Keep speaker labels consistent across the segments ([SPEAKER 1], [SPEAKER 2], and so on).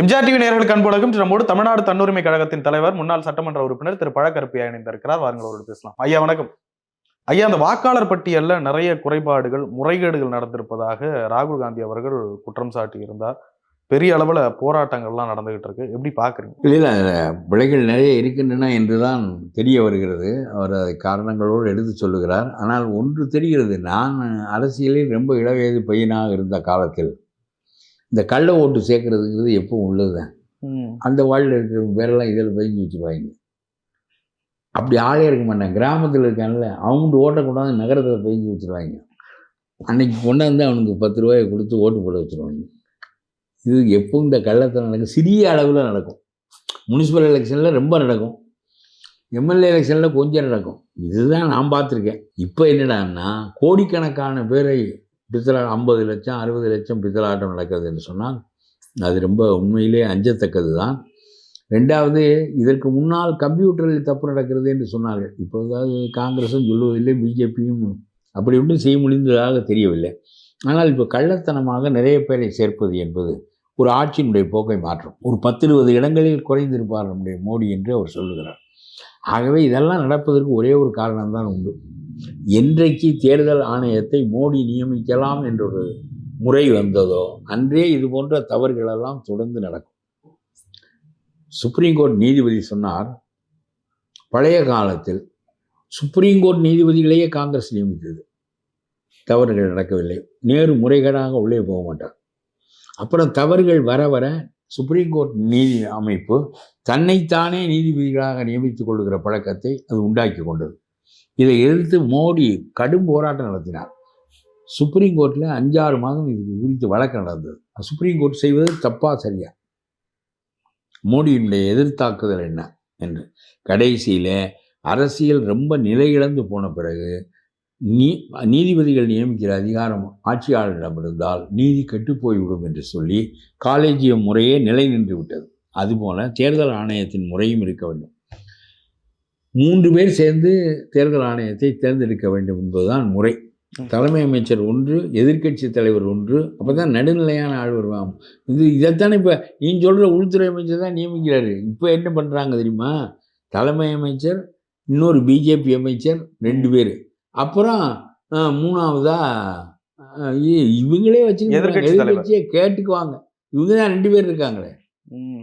[SPEAKER 1] MGR TV நேர்களுக்கு அன்புலகம் நம்மோடு தமிழ்நாடு தன்னுரிமை கழகத்தின் தலைவர் முன்னாள் சட்டமன்ற உறுப்பினர் திரு பழக்கருப்பையா இணைந்திருக்கிறார். வாருங்கள் அவரோடு பேசலாம். ஐயா வணக்கம். ஐயா அந்த வாக்காளர் பட்டியலில் நிறைய குறைபாடுகள் முறைகேடுகள் நடந்திருப்பதாக ராகுல் காந்தி அவர்கள் குற்றம் சாட்டி இருந்தார் பெரிய அளவில் போராட்டங்கள்லாம் நடந்துகிட்டு இருக்கு. எப்படி பார்க்குறீங்க
[SPEAKER 2] இல்லை. விலைகள் நிறைய இருக்கின்றன என்றுதான் தெரிய வருகிறது. அவர் அதை காரணங்களோடு எடுத்து சொல்லுகிறார். ஆனால் ஒன்று தெரிகிறது நான் அரசியலில் ரொம்ப இளவயது பையனாக இருந்த காலத்தில் இந்த கள்ள ஓட்டு சேர்க்கறதுங்கிறது எப்பவும் உள்ளதுதான். அந்த வாழ்வில் இருக்கிற பேரெல்லாம் இதில் பதிஞ்சு வச்சுருவாங்க. அப்படி ஆளே இருக்க மாட்டாங்க. கிராமத்தில் இருக்கான்ல அவங்க ஓட்டை கொண்டாந்து நகரத்தில் பதிஞ்சு வச்சுருவாங்க. அன்னைக்கு கொண்டாந்து அவனுக்கு பத்து ரூபாயை கொடுத்து ஓட்டு போட வச்சுருவாங்க. இது எப்பவும் இந்த கள்ளத்தனம் நடக்கும். சிறிய அளவில் நடக்கும். முனிசிபல் எலெக்ஷனில் ரொம்ப நடக்கும். எம்எல்ஏ எலெக்ஷனில் கொஞ்சம் நடக்கும். இதுதான் நான் பார்த்துருக்கேன். இப்போ என்னடான்னா கோடிக்கணக்கான பேரை பித்தளா ஐம்பது லட்சம் அறுபது லட்சம் பித்தலாட்டம் நடக்கிறது என்று சொன்னால் அது ரொம்ப உண்மையிலே அஞ்சத்தக்கது தான் ரெண்டாவது இதற்கு முன்னால் கம்ப்யூட்டரில் தப்பு நடக்கிறது என்று சொன்னார்கள். இப்போதாவது காங்கிரஸும் சொல்லுவதில்லை பிஜேபியும் அப்படி ஒன்றும் செய்ய முடிந்ததாக தெரியவில்லை. ஆனால் இப்போ கள்ளத்தனமாக நிறைய பேரை சேர்ப்பது என்பது ஒரு ஆட்சியினுடைய போக்கை மாற்றும். ஒரு பத்து இருபது இடங்களில் குறைந்திருப்பார் நம்முடைய மோடி என்று அவர் சொல்லுகிறார். ஆகவே இதெல்லாம் நடப்பதற்கு ஒரே ஒரு காரணம்தான் உண்டு. என்றைக்கு தேர்தல் ஆணையத்தை மோடி நியமிக்கலாம் என்றொரு முறை வந்ததோ அன்றே இது போன்ற தவறுகளெல்லாம் தொடர்ந்து நடக்கும். சுப்ரீம் கோர்ட் நீதிபதி சொன்னார் பழைய காலத்தில் சுப்ரீம் கோர்ட் நீதிபதிகளையே காங்கிரஸ் நியமித்தது. தவறுகள் நடக்கவில்லை. நேரு முறைகேடாக உள்ளே போக மாட்டார். அப்புறம் தவறுகள் வர வர சுப்ரீம் கோர்ட் நீதி அமைப்பு தன்னைத்தானே நீதிபதிகளாக நியமித்துக் கொள்கிற பழக்கத்தை அது உண்டாக்கி கொண்டது. இதை எதிர்த்து மோடி கடும் போராட்டம் நடத்தினார். சுப்ரீம் கோர்ட்டில் அஞ்சாறு மாதம் இது குறித்து வழக்கு நடந்தது. சுப்ரீம் கோர்ட் செய்வது தப்பா சரியா? மோடியினுடைய எதிர்த்தாக்குதல் என்ன? என்று கடைசியில் அரசியல் ரொம்ப நிலை இழந்து போன பிறகு நீ நீதிபதிகள் நியமிக்கிற அதிகாரம் ஆட்சியாளரிடம் இருந்தால் நீதி கெட்டுப்போய்விடும் என்று சொல்லி காலேஜிய முறையே நிலை நின்று விட்டது. அதுபோல தேர்தல் ஆணையத்தின் முறையும் இருக்க வேண்டும். மூன்று பேர் சேர்ந்து தேர்தல் ஆணையத்தை தேர்ந்தெடுக்க வேண்டும் என்பதுதான் முறை. தலைமை அமைச்சர் ஒன்று எதிர்க்கட்சி தலைவர் ஒன்று அப்போ தான் நடுநிலையான ஆள் வருவாங்க இது இதைத்தானே இப்போ நீ சொல்கிற உள்துறை அமைச்சர் தான் நியமிக்கிறாரு. இப்போ என்ன பண்ணுறாங்க தெரியுமா? தலைமை அமைச்சர் இன்னொரு பிஜேபி அமைச்சர் ரெண்டு பேர். அப்புறம் மூணாவதா இவங்களே வச்சு. எதிர்கட்சியை கேட்டுக்குவாங்க. இவங்க தான் ரெண்டு பேர் இருக்காங்களே.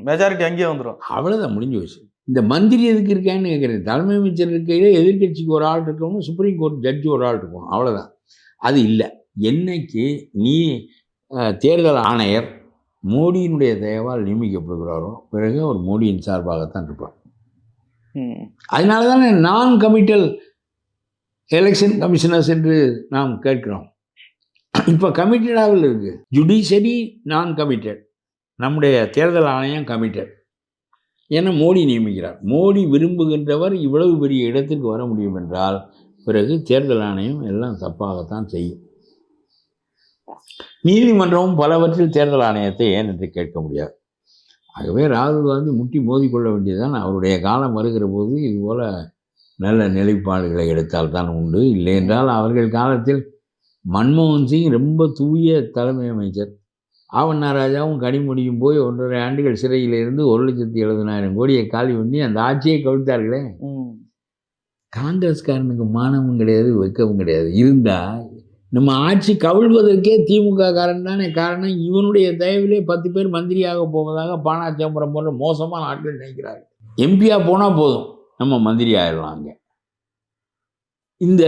[SPEAKER 1] மெஜாரிட்டி அங்கேயே வந்துடும்
[SPEAKER 2] அவ்வளோதான் முடிஞ்சு போச்சு. இந்த மந்திரி எதுக்கு இருக்கான்னு கேட்குறேன் தலைமை அமைச்சர் இருக்கையில எதிர்க்கட்சிக்கு ஒரு ஆள் இருக்கணும் சுப்ரீம் கோர்ட் ஜட்ஜி ஒரு ஆள் இருக்கணும். அவ்வளோதான் அது இல்லை. என்னைக்கு நீ தேர்தல் ஆணையர் மோடியினுடைய தயவால் நியமிக்கப்படுகிறாரோ பிறகு அவர் மோடியின் சார்பாகத்தான் இருப்பார். அதனால தானே நான் கமிட்டல் எலெக்ஷன் கமிஷனர்ஸ் என்று நாம் கேட்கிறோம். இப்போ கமிட்டடாவில் இருக்கு. ஜுடிஷரி நான் கமிட்டட் நம்முடைய தேர்தல் ஆணையம் கமிட்டட் என மோடி நியமிக்கிறார்? மோடி விரும்புகின்றவர் இவ்வளவு பெரிய இடத்திற்கு வர முடியும் என்றால் பிறகு தேர்தல் ஆணையம் எல்லாம் தப்பாகத்தான் செய்யும். நீதிமன்றமும் பலவற்றில் தேர்தல் ஆணையத்தை ஏன் என்று கேட்க முடியாது. ஆகவே ராகுல் காந்தி முட்டி மோதிக்கொள்ள வேண்டியதுதான் அவருடைய காலம் வருகிற போது இதுபோல் நல்ல நிலைப்பாடுகளை எடுத்தால் தான் உண்டு. இல்லை என்றால் அவர்கள் காலத்தில் மன்மோகன் சிங் ரொம்ப தூய தலைமை அமைச்சர். ஆவண்ணா ராஜாவும் கனிமொழியும் போய் ஒன்றரை ஆண்டுகள் சிறையில் இருந்து ஒரு லட்சத்தி எழுபதாயிரம் கோடியை காலி பண்ணி அந்த ஆட்சியை கவிழ்த்தார்களே. காங்கிரஸ்காரனுக்கு மானமும் கிடையாது வெக்கவும் கிடையாது. இருந்தா நம்ம ஆட்சி கவிழ்வதற்கே திமுக காரன் தானே. காரணம் இவனுடைய தயவிலே பத்து பேர் மந்திரியாக போவதாக பானா சிதம்பரம் போன்ற மோசமான ஆட்கள் நினைக்கிறார்கள். எம்பியா போனால் போதும். நம்ம மந்திரி ஆயிடலாம் அங்கே இந்த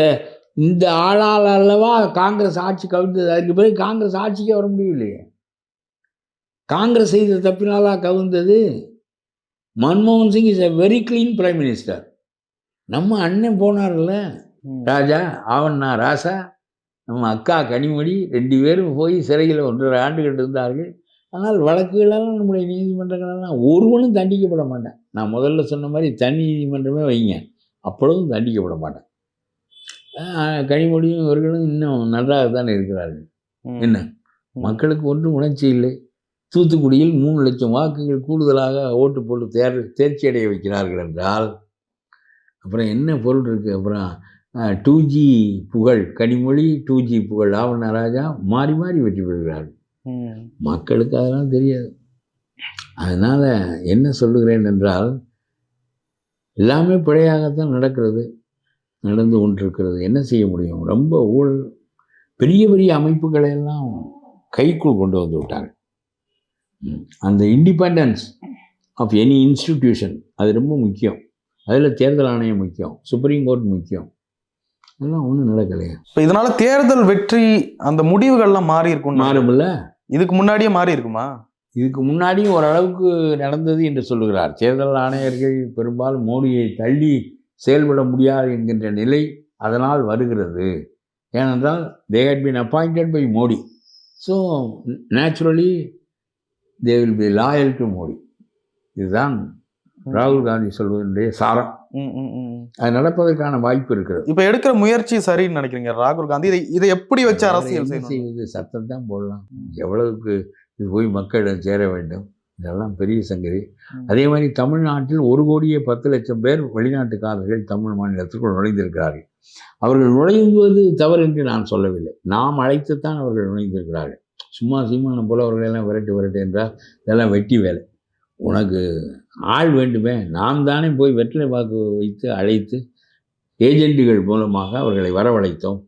[SPEAKER 2] இந்த ஆளால் அல்லவா காங்கிரஸ் ஆட்சி கவிழ்ந்தது. அதுக்கு பிறகு காங்கிரஸ் ஆட்சிக்கே வர முடியலையே காங்கிரஸ் செய்த தப்பினாலா கவிழ்ந்தது? மன்மோகன் Singh is a very clean prime minister நம்ம அண்ணன் போனார்ல. ராஜா ஆவண்ணா ராசா நம்ம அக்கா கனிமொழி ரெண்டு பேரும் போய் சிறையில் ஒன்றரை ஆண்டுகள் இருந்தார்கள். ஆனால் வழக்குகளெல்லாம் நம்முடைய நீதிமன்றங்களெல்லாம் ஒருவனும் தண்டிக்கப்பட மாட்டேன். நான் முதல்ல சொன்ன மாதிரி தனி நீதிமன்றமே வைங்க. அப்பொழுதும் தண்டிக்கப்பட மாட்டேன். கனிமொழியும் இவர்களும் இன்னும் நன்றாக தான் இருக்கிறார்கள். என்ன? மக்களுக்கு ஒன்றும் உணர்ச்சி இல்லை. தூத்துக்குடியில் மூணு லட்சம் வாக்குகள் கூடுதலாக ஓட்டு போட்டு தேர் தேர்ச்சி அடைய வைக்கிறார்கள் என்றால் அப்புறம் என்ன பொருள் இருக்குது அப்புறம் டூ ஜி புகழ் கனிமொழி டூ ஜி புகழ் ஆவண ராஜா மாறி மாறி வெற்றி பெறுகிறார்கள். மக்களுக்கு அதெல்லாம் தெரியாது. அதனால் என்ன சொல்லுகிறேன் என்றால் எல்லாமே பிழையாகத்தான் நடக்கிறது நடந்து கொண்டிருக்கிறது. என்ன செய்ய முடியும்? ரொம்ப ஊழல் பெரிய பெரிய அமைப்புகளை எல்லாம் கைக்குள் கொண்டு வந்து விட்டாங்க. அந்த இண்டிபெண்டன்ஸ் ஆஃப் எனி இன்ஸ்டிடியூஷன் அது ரொம்ப முக்கியம். அதில் தேர்தல் ஆணையம் முக்கியம் சுப்ரீம் கோர்ட் முக்கியம். அதெல்லாம் ஒன்றும் நடக்கலையே.
[SPEAKER 1] இப்ப இதனால தேர்தல் வெற்றி அந்த முடிவுகள்லாம் மாறி இருக்கும்
[SPEAKER 2] மாறுமில்ல
[SPEAKER 1] இதுக்கு முன்னாடியே மாறி இருக்குமா?
[SPEAKER 2] இதுக்கு முன்னாடி ஓரளவுக்கு நடந்தது என்று சொல்லுகிறார். தேர்தல் ஆணையர்கள் பெரும்பாலும் மோடியை தள்ளி செயல்பட முடியாது என்கின்ற நிலை அதனால் வருகிறது. ஏனென்றால் they had been appointed by Modi. So naturally they will be loyal to Modi. இதுதான் ராகுல் காந்தி சொல்வதனுடைய சாரம். அது நடப்பதற்கான வாய்ப்பு இருக்கிறது.
[SPEAKER 1] இப்ப எடுக்கிற முயற்சி சரின்னு நினைக்கிறீங்க ராகுல் காந்தி? இதை இதை எப்படி வச்சு அரசியல்
[SPEAKER 2] செய்வது? சத்தம் தான் போடலாம் எவ்வளவுக்கு இது போய் மக்களிடம் சேர வேண்டும்? இதெல்லாம் பெரிய சங்கதி. அதே மாதிரி தமிழ்நாட்டில் ஒரு கோடியே பத்து லட்சம் பேர் வெளிநாட்டுக்காரர்கள் தமிழ் மாநிலத்திற்குள் நுழைந்திருக்கிறார்கள். அவர்கள் நுழைவது தவறு என்று நான் சொல்லவில்லை. நாம் அழைத்துத்தான் அவர்கள் நுழைந்திருக்கிறார்கள். சும்மா சீமானம் போல அவர்களெல்லாம் விரட்டு விரட்டு என்றால் இதெல்லாம் வெட்டி வேலை. உனக்கு ஆள் வேண்டுமே நாம் தானே போய் வெற்றிலை வாக்கு வைத்து அழைத்து ஏஜென்ட்டுகள் மூலமாக அவர்களை வரவழைத்தோம்.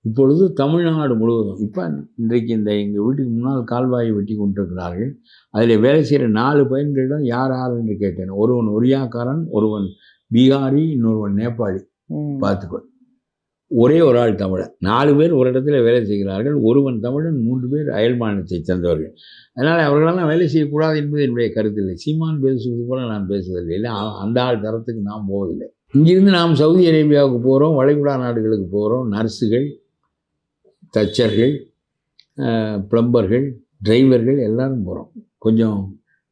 [SPEAKER 2] இப்பொழுது தமிழ்நாடு முழுவதும் இப்போ இன்றைக்கு இந்த எங்கள் வீட்டுக்கு முன்னால் கால்வாயை வெட்டி கொண்டிருக்கிறார்கள். அதில் வேலை செய்கிற நாலு பையன்களிடம் யார் யார் என்று கேட்டேன். ஒருவன் ஒரியாக்காரன் ஒருவன் பீகாரி இன்னொருவன் நேபாளி.
[SPEAKER 1] ம்.
[SPEAKER 2] ஒரே ஒரு ஆள் தமிழன். நாலு பேர் ஒரு இடத்துல வேலை செய்கிறார்கள். ஒருவன் தமிழன் மூன்று பேர் அயல் மாநிலத்தை சேர்ந்தவர்கள். அதனால் அவர்களெல்லாம் வேலை செய்யக்கூடாது என்பது என்னுடைய கருத்தில்லை சீமான் பேசுவது போல நான் பேசுவதில்லை. இல்லை அந்த ஆள் தரத்துக்கு நாம் போவதில்லை. இங்கிருந்து நாம் சவுதி அரேபியாவுக்கு போகிறோம் வளைகுடா நாடுகளுக்கு போகிறோம் நர்ஸுகள் தச்சர்கள் பிளம்பர்கள் டிரைவர்கள் எல்லாரும் போகிறோம் கொஞ்சம்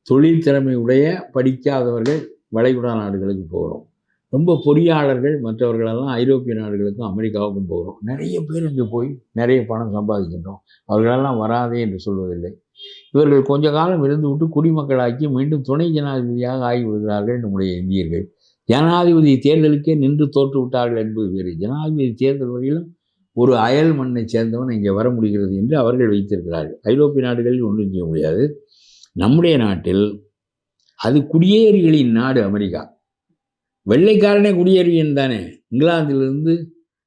[SPEAKER 2] தொழில் திறமை உடைய படிக்காதவர்கள் வளைகுடா நாடுகளுக்கு போகிறோம் ரொம்ப பொறியாளர்கள் மற்றவர்களெல்லாம் ஐரோப்பிய நாடுகளுக்கும் அமெரிக்காவுக்கும் போகிறோம் நிறைய பேர் இங்கே போய் நிறைய பணம் சம்பாதிக்கின்றோம். அவர்களெல்லாம் வராதே என்று சொல்வதில்லை. இவர்கள் கொஞ்ச காலம் இருந்து விட்டு குடிமக்களாக்கி மீண்டும் துணை ஜனாதிபதியாக ஆகிவிடுகிறார்கள் நம்முடைய இந்தியர்கள் ஜனாதிபதி தேர்தலுக்கே நின்று தோற்று விட்டார்கள் என்பது வேறு. ஜனாதிபதி தேர்தல் வரையிலும் ஒரு அயல் மண்ணை சேர்ந்தவன் இங்கே வர முடிகிறது என்று அவர்கள் வைத்திருக்கிறார்கள். ஐரோப்பிய நாடுகளில் ஒன்றும் செய்ய முடியாது. நம்முடைய நாட்டில் அது குடியேறிகளின் நாடு அமெரிக்கா. வெள்ளைக்காரனே குடியேறியன் தானே. இங்கிலாந்திலிருந்து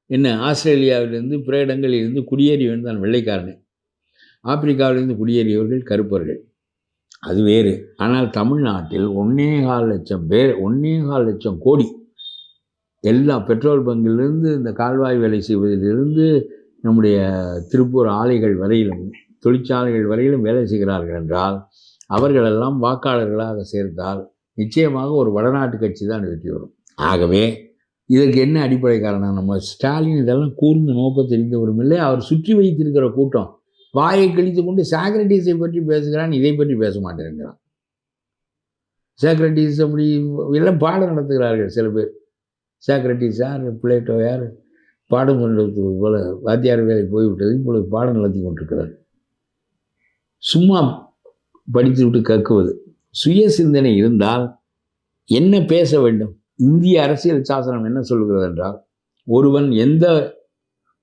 [SPEAKER 2] என்ன ஆஸ்திரேலியாவிலிருந்து பிற இடங்களிலிருந்து குடியேறியவன் தான் வெள்ளைக்காரனே. ஆப்பிரிக்காவிலிருந்து குடியேறியவர்கள் கருப்பர்கள். அது வேறு. ஆனால் தமிழ்நாட்டில் ஒன்னே கால் லட்சம் பேர் ஒன்னே கால் லட்சம் கோடி எல்லா பெட்ரோல் பங்கிலிருந்து இந்த கால்வாய் வேலை செய்வதிலிருந்து நம்முடைய திருப்பூர் ஆலைகள் வரையிலும் தொழிற்சாலைகள் வரையிலும் வேலை செய்கிறார்கள் என்றால் அவர்களெல்லாம் வாக்காளர்களாக சேர்ந்தால் நிச்சயமாக ஒரு வடநாட்டு கட்சி தான் வெற்றி வரும் ஆகவே இதற்கு என்ன அடிப்படை காரணம்? நம்ம ஸ்டாலின் இதெல்லாம் கூர்ந்து நோக்க தெரிந்தவரும் இல்லை. அவர் சுற்றி வைத்திருக்கிற கூட்டம். வாயை கழித்து கொண்டு சாக்ரட்டிஸை பற்றி பேசுகிறான் இதை பற்றி பேச மாட்டேங்கிறான். சாக்ரட்டிஸ் அப்படி எல்லாம் பாடம் நடத்துகிறார்கள் சில பேர். சாக்ரட்டிஸ் யார்? பிளேட்டோ யார்? பாடம் சொல்றது போல வாத்தியார் வேலை போய்விட்டது இப்பொழுது பாடம் நடத்தி கொண்டிருக்கிறார். சும்மா படித்து விட்டு கக்குவது. சுய சிந்தனை இருந்தால் என்ன பேச வேண்டும்? இந்திய அரசியல் சாசனம் என்ன சொல்கிறது என்றால் ஒருவன் எந்த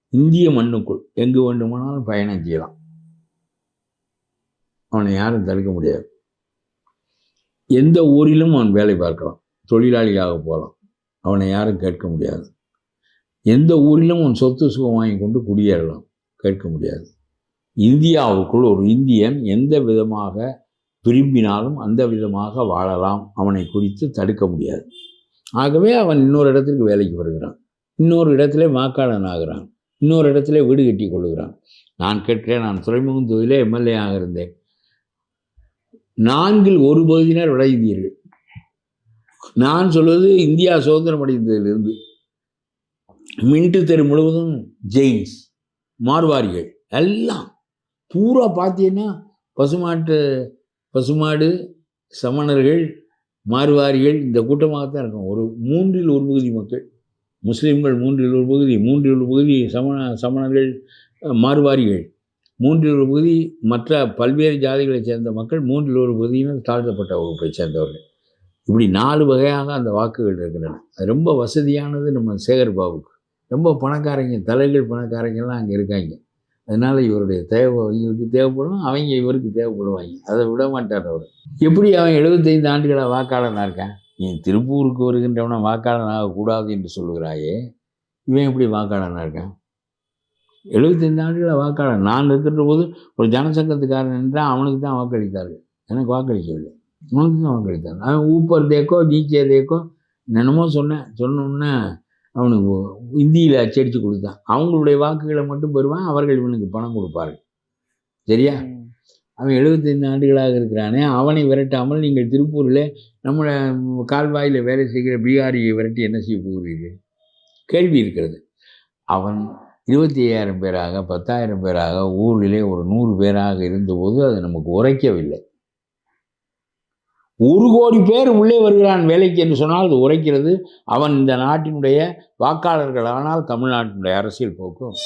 [SPEAKER 2] இந்திய மண்ணுக்குள் எங்கு வேண்டுமானாலும் பயணம் செய்யலாம். அவனை யாரும் தடுக்க முடியாது. எந்த ஊரிலும் அவன் வேலை பார்க்கலாம். தொழிலாளியாக போகலாம். அவனை யாரும் கேட்க முடியாது. எந்த ஊரிலும் அவன் சொத்து சுகம் வாங்கி கொண்டு குடியேறலாம். கேட்க முடியாது. இந்தியாவுக்குள் ஒரு இந்தியன் எந்த விதமாக விரும்பினாலும் அந்த விதமாக வாழலாம். அவனை குறித்து தடுக்க முடியாது. ஆகவே அவன் இன்னொரு இடத்திற்கு வேலைக்கு வருகிறான். இன்னொரு இடத்துல வாக்காளன் ஆகிறான். இன்னொரு இடத்துல வீடு கட்டி கொள்ளுகிறான் நான் கேட்கிறேன் நான் துறைமுகம் தொகுதியிலே எம்எல்ஏ ஆக இருந்தேன். நான்கில் ஒரு பகுதியினர் வட இந்தியர்கள். நான் சொல்வது இந்தியா சுதந்திரம் அடைந்ததிலிருந்து. மின்ட்டு தெரு முழுவதும் ஜெயின்ஸ் மார்வாரிகள் எல்லாம். பூரா பார்த்தீங்கன்னா பசுமாட்டு பசுமாடு சமணர்கள் மார்வாரிகள் இந்த கூட்டமாகத்தான் இருக்கும். ஒரு மூன்றில் ஒரு பகுதி மக்கள் முஸ்லீம்கள் மூன்றில் ஒரு பகுதி மூன்றில் ஒரு பகுதி சமண சமணர்கள் மார்வாரிகள். மூன்றில் ஒரு பகுதி மற்ற பல்வேறு ஜாதிகளைச் சேர்ந்த மக்கள் மூன்றில் ஒரு பகுதியினர் தாழ்த்தப்பட்ட வகுப்பைச் சேர்ந்தவர்கள். இப்படி நாலு வகையாக அந்த வாக்குகள் இருக்கின்றன. அது ரொம்ப வசதியானது நம்ம சேகர் பாபுக்கு. ரொம்ப பணக்காரங்க தலைகள் பணக்காரங்கெல்லாம் அங்கே இருக்காங்க. அதனால் இவருடைய தேவை இவருக்கு தேவைப்படும் அவங்க இவருக்கு தேவைப்படுவாங்க. அதை விட மாட்டார் அவர். எப்படி அவன் எழுபத்தைந்து ஆண்டுகளாக வாக்காளனாக இருக்கான்? நீ திருப்பூருக்கு வருகின்றவன வாக்காளன் ஆகக்கூடாது என்று சொல்கிறாயே இவன் எப்படி வாக்காளனாக இருக்கான்? எழுபத்தைந்து ஆண்டுகளாக வாக்காளன். நான் இருக்கின்ற போது ஒரு ஜனசங்கத்துக்காரன் என்றால் அவனுக்கு தான் வாக்களித்தார்கள். எனக்கு வாக்களிக்கவில்லை. அவனுக்கு தான் வாக்களித்தார் அவன் ஊப்பர் தேக்கோ நீச்சே தேக்கோ என்னென்னமோ சொன்னேன். சொன்னோன்னே அவனுக்கு இந்தியில் அச்சடித்து கொடுத்தான். அவங்களுடைய வாக்குகளை மட்டும் பெறுவான் அவர்கள் இவனுக்கு பணம் கொடுப்பார்கள். சரியா? அவன் எழுபத்தைந்து ஆண்டுகளாக இருக்கிறானே அவனை விரட்டாமல் நீங்கள் திருப்பூரில் நம்மளை கால்வாயில் வேலை செய்கிற பீகாரியை விரட்டி என்ன செய்ய போகிறீர்கள்? கேள்வி இருக்கிறது. அவன் இருபத்தி ஐயாயிரம் பேராக பத்தாயிரம் பேராக ஊரிலே ஒரு நூறு பேராக இருந்தபோது அது நமக்கு உரைக்கவில்லை. ஒரு கோடி பேர் உள்ளே வருகிறான் வேலைக்கு என்று சொன்னால் அது உரைக்கிறது. அவன் இந்த நாட்டினுடைய வாக்காளர்கள். ஆனால் தமிழ்நாட்டினுடைய அரசியல் போக்கும்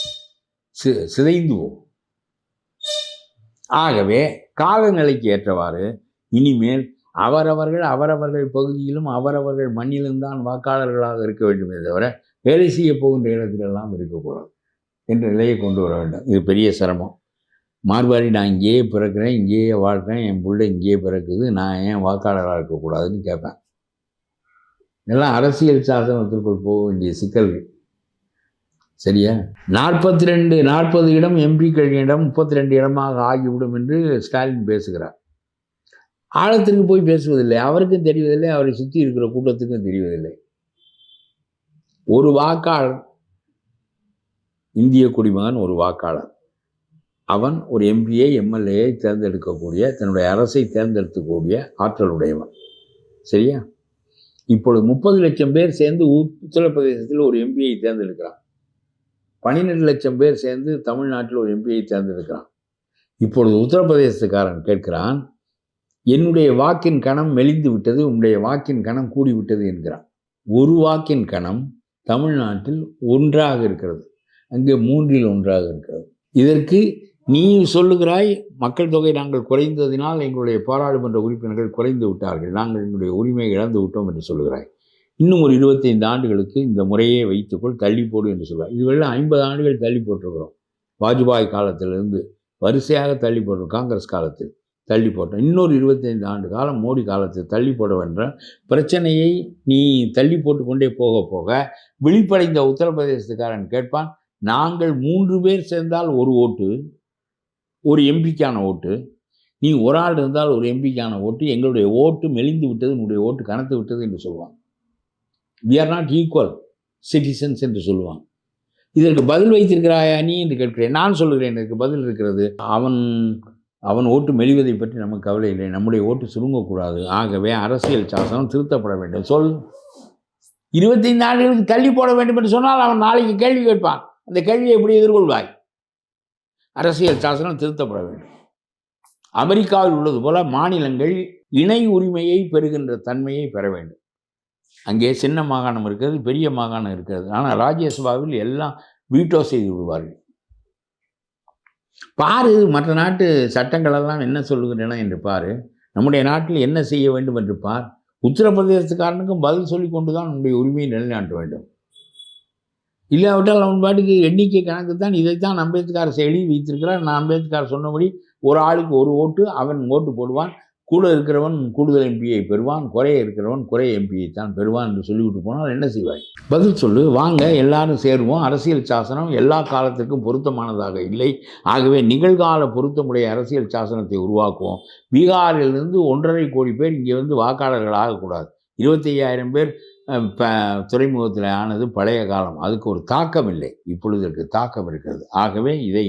[SPEAKER 2] சி சிதைந்துவோம் ஆகவே காலநிலைக்கு ஏற்றவாறு இனிமேல் அவரவர்கள் அவரவர்கள் பகுதியிலும் அவரவர்கள் மண்ணிலும் தான் வாக்காளர்களாக இருக்க வேண்டுமே தவிர வேலை செய்ய போகின்ற இடத்திலெல்லாம் இருக்கக்கூடாது என்ற நிலையை கொண்டு வர வேண்டும். இது பெரிய சிரமம். மார்பாடி நான் இங்கேயே பிறக்கிறேன் இங்கேயே வாழ்கிறேன் என் பிள்ளை இங்கேயே பிறக்குது நான் ஏன் வாக்காளராக இருக்கக்கூடாதுன்னு கேட்பேன். இதெல்லாம் அரசியல் சாசனத்திற்குள் போக வேண்டிய சிக்கல்கள். சரியா? நாற்பத்தி ரெண்டு நாற்பது இடம் எம்பிக்கள் இடம் முப்பத்தி ரெண்டு இடமாக ஆகிவிடும் என்று ஸ்டாலின் பேசுகிறார். ஆழத்திற்கு போய் பேசுவதில்லை. அவருக்கும் தெரிவதில்லை அவரை சுற்றி இருக்கிற கூட்டத்துக்கும் தெரிவதில்லை. ஒரு வாக்காளர் இந்திய குடிமகன் ஒரு வாக்காளர். அவன் ஒரு எம்பிஏ எம்எல்ஏயை தேர்ந்தெடுக்கக்கூடிய தன்னுடைய அரசை தேர்ந்தெடுக்கக்கூடிய ஆற்றல் உடையவன் சரியா? இப்பொழுது முப்பது லட்சம் பேர் சேர்ந்து உ- உத்தரப்பிரதேசத்தில் ஒரு எம்பியை தேர்ந்தெடுக்கிறான். பன்னிரெண்டு லட்சம் பேர் சேர்ந்து தமிழ்நாட்டில் ஒரு எம்பியை தேர்ந்தெடுக்கிறான். இப்பொழுது உத்தரப்பிரதேசத்துக்காரன் கேட்கிறான் என்னுடைய வாக்கின் கணம் மெலிந்து விட்டது உன்னுடைய வாக்கின் கணம் கூடிவிட்டது என்கிறான். ஒரு வாக்கின் கணம் தமிழ்நாட்டில் ஒன்றாக இருக்கிறது. அங்கே மூன்றில் ஒன்றாக இருக்கிறது. இதற்கு நீ சொல்லுகிறாய் மக்கள் தொகை நாங்கள் குறைந்ததினால் எங்களுடைய பாராளுமன்ற உறுப்பினர்கள் குறைந்து விட்டார்கள். நாங்கள் எங்களுடைய உரிமையை இழந்து விட்டோம் என்று சொல்லுகிறாய். இன்னும் ஒரு இருபத்தைந்து ஆண்டுகளுக்கு இந்த முறையே வைத்துக்கொள் தள்ளி போடு என்று சொல்வார் இதுவெல்லாம் ஐம்பது ஆண்டுகள் தள்ளி போட்டிருக்கிறோம். வாஜ்பாய் காலத்திலிருந்து வரிசையாக தள்ளி போடுறோம் காங்கிரஸ் காலத்தில் தள்ளி போட்டோம். இன்னொரு இருபத்தைந்து ஆண்டு காலம் மோடி காலத்தில் தள்ளி போட பிரச்சனையை நீ தள்ளி போட்டு கொண்டே போக போக விழிப்படைந்த உத்தரப்பிரதேசத்துக்காரன் கேட்பான் நாங்கள் மூன்று பேர் சேர்ந்தால் ஒரு ஓட்டு ஒரு எம்பிக்கான ஓட்டு நீ ஒரு ஆள் இருந்தால் ஒரு எம்பிக்கான ஓட்டு எங்களுடைய ஓட்டு மெலிந்து விட்டது உன்னுடைய ஓட்டு கனத்து விட்டது என்று சொல்லுவான் we are not equal citizens என்று சொல்லுவான் இதற்கு பதில் வைத்திருக்கிறாயா நீ என்று கேட்கிறேன். நான் சொல்கிறேன் இதற்கு பதில் இருக்கிறது. அவன் அவன் ஓட்டு மெலிவதை பற்றி நமக்கு கவலை இல்லை. நம்முடைய ஓட்டு சுருங்கக்கூடாது. ஆகவே அரசியல் சாசனம் திருத்தப்பட வேண்டும். சொல். இருபத்தைந்து ஆண்டுகளுக்கு தள்ளி போட வேண்டும் என்று சொன்னால் அவன் நாளைக்கு கேள்வி கேட்பான். அந்த கேள்வியை எப்படி எதிர்கொள்வாய்? அரசியல் சாசனம் திருத்தப்பட வேண்டும். அமெரிக்காவில் உள்ளது போல மாநிலங்கள் இணை உரிமையை பெறுகின்ற தன்மையை பெற வேண்டும். அங்கே சின்ன மாகாணம் இருக்கிறது பெரிய மாகாணம் இருக்கிறது. ஆனால் ராஜ்யசபாவில் எல்லாம் வீட்டோ செய்து விடுவார்கள். பாரு மற்ற நாட்டு சட்டங்களெல்லாம் என்ன சொல்லுகின்றன என்று பாரு. நம்முடைய நாட்டில் என்ன செய்ய வேண்டும் என்று பார். உத்தரப்பிரதேசத்துக்காரனுக்கும் பதில் சொல்லி கொண்டு தான் நம்முடைய உரிமையை நிலைநாட்ட வேண்டும். இல்லாவிட்டால் அவன் பாட்டுக்கு எண்ணிக்கை கணக்கு தான் இதைத்தான் அம்பேத்கர் எழுதி வைத்திருக்கிறார். நான் அம்பேத்கர் சொன்னபடி ஒரு ஆளுக்கு ஒரு ஓட்டு அவன் ஓட்டு போடுவான். கூட இருக்கிறவன் கூடுதல் எம்பியை பெறுவான். குறைய இருக்கிறவன் குறை எம்பியை தான் பெறுவான் என்று சொல்லிவிட்டு போனால் என்ன செய்வாய்? பதில் சொல்லு. வாங்க எல்லாரும் சேருவோம். அரசியல் சாசனம் எல்லா காலத்திற்கும் பொருத்தமானதாக இல்லை. ஆகவே நிகழ்கால பொருத்தமுடைய அரசியல் சாசனத்தை உருவாக்குவோம். பீகாரிலிருந்து ஒன்றரை கோடி பேர் இங்கே வந்து வாக்காளர்கள் ஆகக்கூடாது இருபத்தி ஐயாயிரம் பேர் துறைமுகத்தில் ஆனது பழைய காலம். அதுக்கு ஒரு தாக்கம் இல்லை. இப்பொழுதற்கு தாக்கம் இருக்கிறது. ஆகவே இதை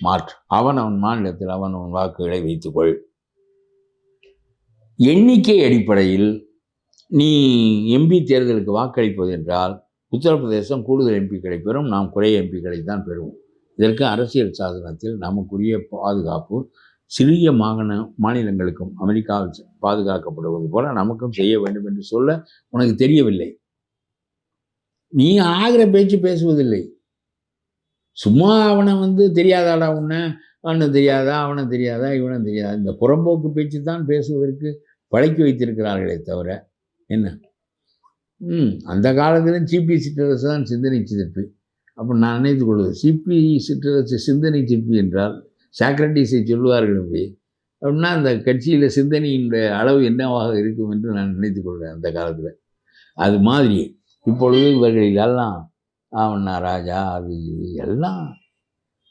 [SPEAKER 2] மாற்று. அவன் அவன் மாநிலத்தில் அவன் அவன் வாக்குகளை வைத்துக்கொள். எண்ணிக்கை அடிப்படையில் நீ எம்பி தேர்தலுக்கு வாக்களிப்பது என்றால் உத்தரப்பிரதேசம் கூடுதல் எம்பிக்களை பெறும். நாம் குறைய எம்பிக்களை தான் பெறுவோம். இதற்கு அரசியல் சாசனத்தில் நமக்குரிய பாதுகாப்பு சிறிய மாகாண மாநிலங்களுக்கும் அமெரிக்காவில் பாதுகாக்கப்படுவது போல நமக்கும் செய்ய வேண்டும் என்று சொல்ல உனக்கு தெரியவில்லை. நீ ஆகிற பேச்சு பேசுவதில்லை. சும்மா அவனை வந்து தெரியாதாடா உன்னை? அண்ணன் தெரியாதா? அவனும் தெரியாதா? இவனும் தெரியாதா? இந்த புறம்போக்கு பேச்சு தான் பேசுவதற்கு பழக்கி வைத்திருக்கிறார்களே தவிர என்ன? ம் அந்த காலத்திலும் சிபி சிற்றரசு தான் சிந்தனை சிதப்பு அப்போ நான் நினைத்து கொள்வது சிபி சிற்றரசு சிந்தனை சிற்பி என்றால் சாக்ரட்டிஸை சொல்லுவார்கள் அப்படி. அப்படின்னா அந்த கட்சியில் சிந்தனையினுடைய அளவு என்னவாக இருக்கும் என்று நான் நினைத்து கொள்கிறேன் அந்த காலத்தில். அது மாதிரி இப்பொழுது இவர்களிலெல்லாம் ஆமண்ணா ராஜா அது இது எல்லாம்.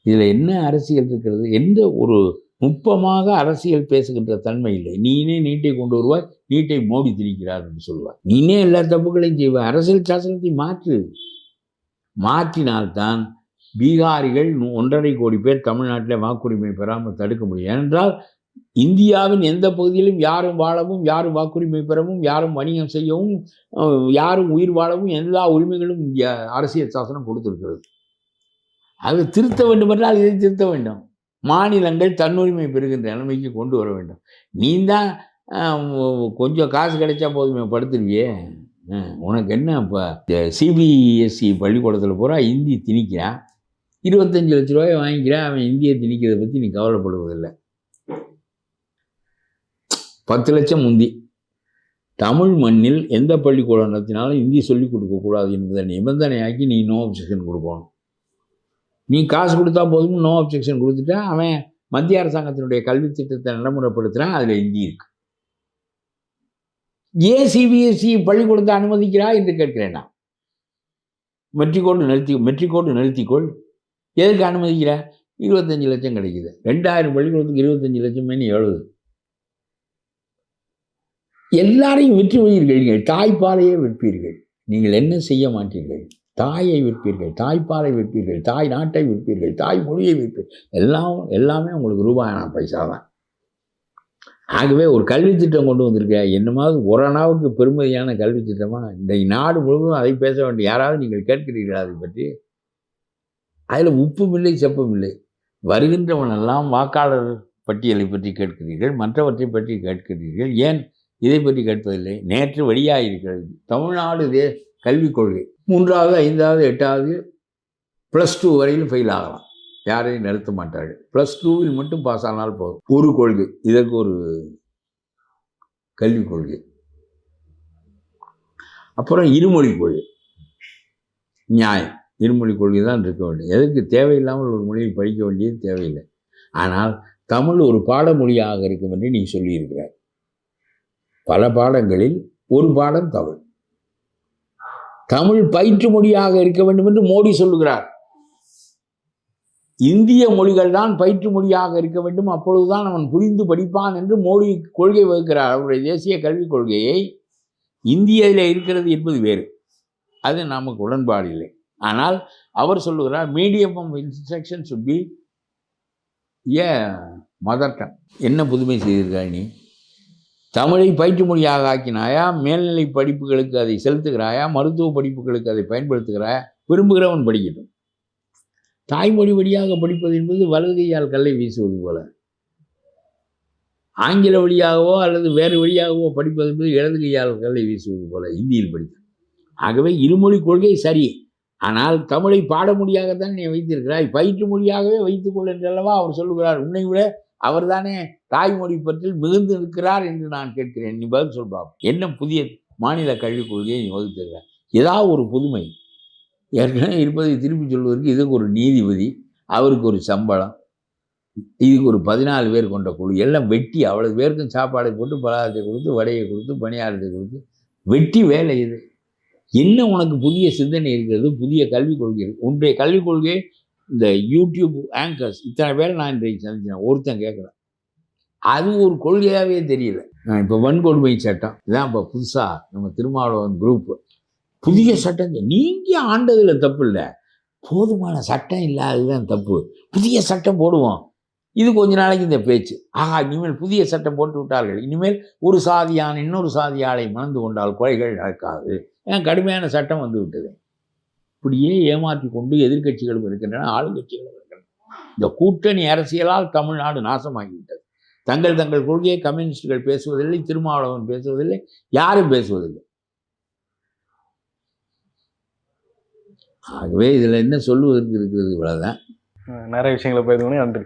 [SPEAKER 2] இதில் என்ன அரசியல் இருக்கிறது? எந்த ஒரு நுட்பமாக அரசியல் பேசுகின்ற தன்மை இல்லை. நீனே நீட்டை கொண்டு வருவாய் நீட்டை மோடி திரிக்கிறார் என்று சொல்லுவார் நீனே எல்லா தப்புகளையும் செய்வாய். அரசியல் சாசனத்தை மாற்று. மாற்றினால்தான் பீகாரிகள் ஒன்றரை கோடி பேர் தமிழ்நாட்டில் வாக்குரிமை பெறாமல் தடுக்க முடியும். ஏனென்றால் இந்தியாவின் எந்த பகுதியிலும் யாரும் வாழவும் யாரும் வாக்குரிமை பெறவும் யாரும் வணிகம் செய்யவும் யாரும் உயிர் வாழவும் எல்லா உரிமைகளும் இந்திய அரசியல் சாசனம் கொடுத்துருக்கிறது. அது திருத்த வேண்டும் என்றால் இதை திருத்த வேண்டும். மாநிலங்கள் தன்னுரிமை பெறுகின்ற நிலைமைக்கு கொண்டு வர வேண்டும். நீ தான் கொஞ்சம் காசு கிடைச்சா போதுமே படுத்துருவியே. உனக்கு என்ன இப்போ சிபிஎஸ்சி பள்ளிக்கூடத்தில் பூரா இந்தி திணிக்கிறான். இருபத்தஞ்சு லட்ச ரூபாயை வாங்கிக்கிறேன் அவன் இந்தியை திணிக்கிறதை பற்றி நீ கவலைப்படுவதில்லை. பத்து லட்சம் முந்தி. தமிழ் மண்ணில் எந்த பள்ளிக்கூடம் நடத்தினாலும் இந்தி சொல்லிக் கொடுக்கக்கூடாது என்பதை நிபந்தனையாக்கி நீ நோ அப்ஜெக்ஷன் கொடுக்கணும். நீ காசு கொடுத்தா போதும் நோ அப்ஜெக்ஷன் கொடுத்துட்டா அவன் மத்திய அரசாங்கத்தினுடைய கல்வி திட்டத்தை நடைமுறைப்படுத்துகிறான் அதில் இந்தி இருக்கு. ஏன் சிபிஎஸ்சி பள்ளிக்கூடத்தை அனுமதிக்கிறா என்று கேட்கிறேன் நான். மெட்ரிகோடு நிறுத்தி மெட்ரிகோடு நிறுத்திக்கொள். எதுக்கு அனுமதிக்கிற? இருபத்தஞ்சு லட்சம் கிடைக்குது. ரெண்டாயிரம் பள்ளிக்கூடத்துக்கு இருபத்தஞ்சு லட்சம் நீ எழுது. எல்லாரையும் விற்று வைப்பீர்கள் தாய்ப்பாலையே விற்பீர்கள். நீங்கள் என்ன செய்ய மாட்டீர்கள்? தாயை விற்பீர்கள் தாய்ப்பாலை விற்பீர்கள் தாய் நாட்டை விற்பீர்கள் தாய் மொழியை விற்பீர்கள். எல்லாம் எல்லாமே உங்களுக்கு ரூபாயான பைசா தான். ஆகவே ஒரு கல்வி திட்டம் கொண்டு வந்திருக்க என்னமாவது ஒரு அணாவுக்கு பெருமதியான கல்வி திட்டமாக இந்த நாடு முழுவதும் அதை பேச வேண்டிய யாராவது நீங்கள் கேட்கிறீர்களா அதை பற்றி? அதில் உப்பும் இல்லை செப்பும் இல்லை. வருகின்றவனெல்லாம் வாக்காளர் பட்டியலை பற்றி கேட்கிறீர்கள் மற்றவற்றை பற்றி கேட்கிறீர்கள். ஏன் இதை பற்றி கேட்பதில்லை? நேற்று வெளியாக இருக்கிறது தமிழ்நாடு தே கல்விக் கொள்கை. மூன்றாவது ஐந்தாவது எட்டாவது ப்ளஸ் டூ வரையில் ஃபெயில் ஆகலாம். யாரையும் நிறுத்த மாட்டார்கள். ப்ளஸ் டூவில் மட்டும் பாஸ் ஆனால் போதும். ஒரு கொள்கை. இதற்கு ஒரு கல்விக் கொள்கை. அப்புறம் இருமொழி கொள்கை. நியாயம். இருமொழி கொள்கை தான் இருக்க வேண்டும் எதுக்கு தேவையில்லாமல் ஒரு மொழியை படிக்க வேண்டியது தேவையில்லை. ஆனால் தமிழ் ஒரு பாடமொழியாக இருக்கும் என்று நீ சொல்லியிருக்கிறாய். பல பாடங்களில் ஒரு பாடம் தமிழ். தமிழ் பயிற்று மொழியாக இருக்க வேண்டும் என்று மோடி சொல்லுகிறார். இந்திய மொழிகள் தான் பயிற்று மொழியாக இருக்க வேண்டும். அப்பொழுதுதான் அவன் புரிந்து படிப்பான் என்று மோடி கொள்கை வகுக்கிறார். அவருடைய தேசிய கல்விக் கொள்கையை இந்தியில இருக்கிறது என்பது வேறு. அது நமக்கு உடன்பாடு இல்லை. ஆனால் அவர் சொல்லுகிறார் medium of instruction should be a mother tongue என்ன புதுமை செய்திருக்காய் நீ? தமிழை பயிற்று மொழியாக ஆக்கினாயா? மேல்நிலை படிப்புகளுக்கு அதை செலுத்துகிறாயா? மருத்துவ படிப்புகளுக்கு அதை பயன்படுத்துகிறாயா? விரும்புகிறவன் படிக்கட்டும். தாய்மொழி வழியாக படிப்பது என்பது வலதுகையால் கல்லை வீசுவது போல. ஆங்கில வழியாகவோ அல்லது வேறு வழியாகவோ படிப்பது என்பது இடது கையால் கல்லை வீசுவது போல இந்தியில் படித்தது ஆகவே இருமொழி கொள்கை சரி ஆனால் தமிழை பாட முடியாகத்தான் நீ வைத்திருக்கிறாய். பயிற்று மொழியாகவே வைத்துக்கொள் என்றல்லவா அவர் சொல்லுகிறார். உன்னை விட அவர்தானே தாய்மொழி பற்றில் மிகுந்து இருக்கிறார் என்று நான் கேட்கிறேன். நீ பதில் சொல்பா என்ன புதிய மாநில கல்விக் கொள்கையை நீ வகுத்திருக்கிறார் ஏதாவது ஒரு புதுமை. ஏற்கனவே இருப்பதை திருப்பி சொல்வதற்கு இதுக்கு ஒரு நீதிபதி அவருக்கு ஒரு சம்பளம் இதுக்கு ஒரு பதினாலு பேர் கொண்ட குழு எல்லாம் வெட்டி அவ்வளவு பேருக்கும் சாப்பாடை போட்டு பலகாரத்தை கொடுத்து வடையை கொடுத்து பணியாரத்தை கொடுத்து வெட்டி வேலை இது. என்ன உனக்கு புதிய சிந்தனை இருக்கிறது புதிய கல்விக் கொள்கை உன்னுடைய கல்விக் கொள்கை இந்த யூடியூப் ஆங்கர்ஸ் இத்தனை பேரை நான் இன்றைக்கு சந்திச்சேன் ஒருத்தன் கேட்குறேன். அது ஒரு கொள்கையாகவே தெரியல. நான் இப்போ வன்கொடுமை சட்டம் இதான் இப்போ புதுசாக நம்ம திருமாவளவன் குரூப்பு புதிய சட்டம் நீங்கள் ஆண்டதில் தப்பு இல்லை. போதுமான சட்டம் இல்லாததுதான் தப்பு. புதிய சட்டம் போடுவோம். இது கொஞ்ச நாளைக்கு இந்த பேச்சு. ஆஹா இனிமேல் புதிய சட்டம் போட்டு விட்டார்கள். இனிமேல் ஒரு சாதியான இன்னொரு சாதியாளை மணந்து கொண்டால் கொலைகள் நடக்காது. ஏன் கடுமையான சட்டம் வந்து விட்டது? இப்படியே ஏமாற்றி கொண்டு எதிர்க்கட்சிகளும் இருக்கின்றன ஆளுங்கட்சிகளும் இருக்கின்றன. இந்த கூட்டணி அரசியலால் தமிழ்நாடு நாசமாகிவிட்டது. தங்கள் தங்கள் கொள்கையை கம்யூனிஸ்டுகள் பேசுவதில்லை திருமாவளவன் பேசுவதில்லை யாரும் பேசுவதில்லை. ஆகவே இதில் என்ன சொல்லுவதற்கு இருக்கிறது இவ்வளோதான்
[SPEAKER 1] நிறைய விஷயங்களை பகிர்ந்து நன்றி.